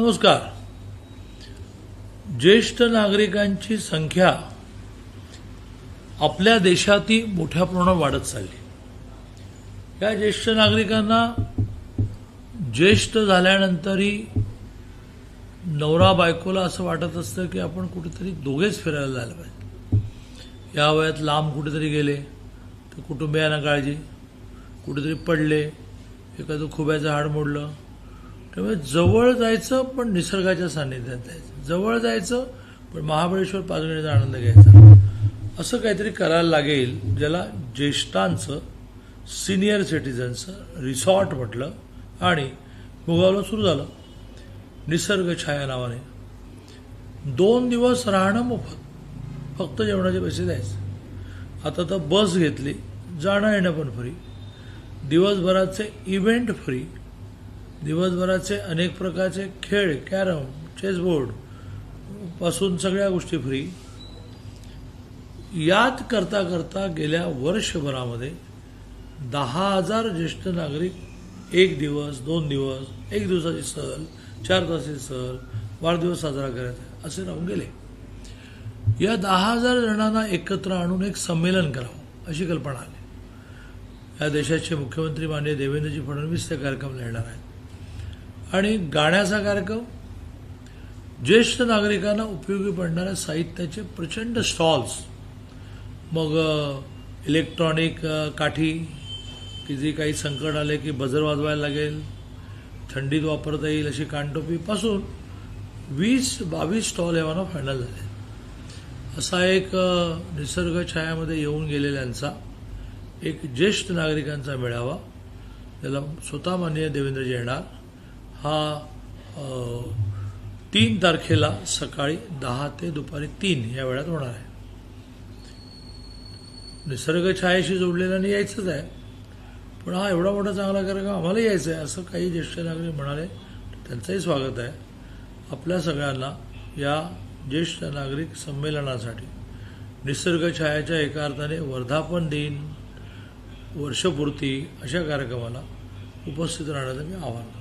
नमस्कार. ज्येष्ठ नागरिकांची संख्या आपल्या देशातही मोठ्या प्रमाणात वाढत चालली. या ज्येष्ठ नागरिकांना ज्येष्ठ झाल्यानंतरही नवरा बायकोला असं वाटत असतं की आपण कुठेतरी दोघेच फिरायला जायला पाहिजे. या वयात लांब कुठेतरी गेले तर कुटुंबियांना काळजी. कुठेतरी पडले एखादं खुब्याचं हाड मोडलं त्यामुळे जवळ जायचं पण निसर्गाच्या सान्निध्यात जायचं. जवळ जायचं पण महाबळेश्वर पाजण्याचा आनंद घ्यायचा. असं काहीतरी करायला लागेल ज्याला ज्येष्ठांचं सिनियर सिटीजनचं रिसॉर्ट म्हटलं आणि मुगावलं सुरू झालं. निसर्ग छाया नावाने. दोन दिवस राहणं मोफत. फक्त जेवणाचे पैसे द्यायचे. आता तर बस घेतली जाणं येणं पण फ्री दिवसभराचे इव्हेंट फ्री दिवसभराचे अनेक प्रकारचे खेळ कॅरम चेसबोर्डपासून सगळ्या गोष्टी फ्री यात करता करता गेल्या वर्षभरामध्ये दहा हजार ज्येष्ठ नागरिक एक दिवस दोन दिवस एक दिवसाची सहल चार तासाची सहल वाढदिवस साजरा करायचा असे राहून गेले. या दहा हजार जणांना एकत्र आणून एक संमेलन करावं अशी कल्पना आली. या देशाचे मुख्यमंत्री माननीय देवेंद्रजी फडणवीस ते कार्यक्रम लिहिणार आहेत. आणि गाण्याचा कार्यक्रम ज्येष्ठ नागरिकांना उपयोगी पडणाऱ्या साहित्याचे प्रचंड स्टॉल्स मग इलेक्ट्रॉनिक काठी की जे काही संकट आले की बजर वाजवायला लागेल थंडीत वापरता येईल अशी कानटोपीपासून वीस बावीस स्टॉल यावाना फायनल झाले. असा एक निसर्ग छायामध्ये येऊन गेलेल्यांचा एक ज्येष्ठ नागरिकांचा मेळावा त्याला स्वतः माननीय देवेंद्रजी येणार. हा तीन तारखेला सकाळी दहा ते दुपारी तीन या वेळात होणार आहे. निसर्ग छायाशी जोडलेल्याने यायचंच आहे. पण हा एवढा मोठा चांगला कार्यक्रम आम्हाला यायचा आहे असं काही ज्येष्ठ नागरिक म्हणाले त्यांचंही स्वागत आहे. आपल्या सगळ्यांना या ज्येष्ठ नागरिक संमेलनासाठी निसर्ग छायाच्या एका अर्थाने वर्धापन दिन वर्षपूर्ती अशा कार्यक्रमाला उपस्थित राहण्याचं मी आवाहन करतो.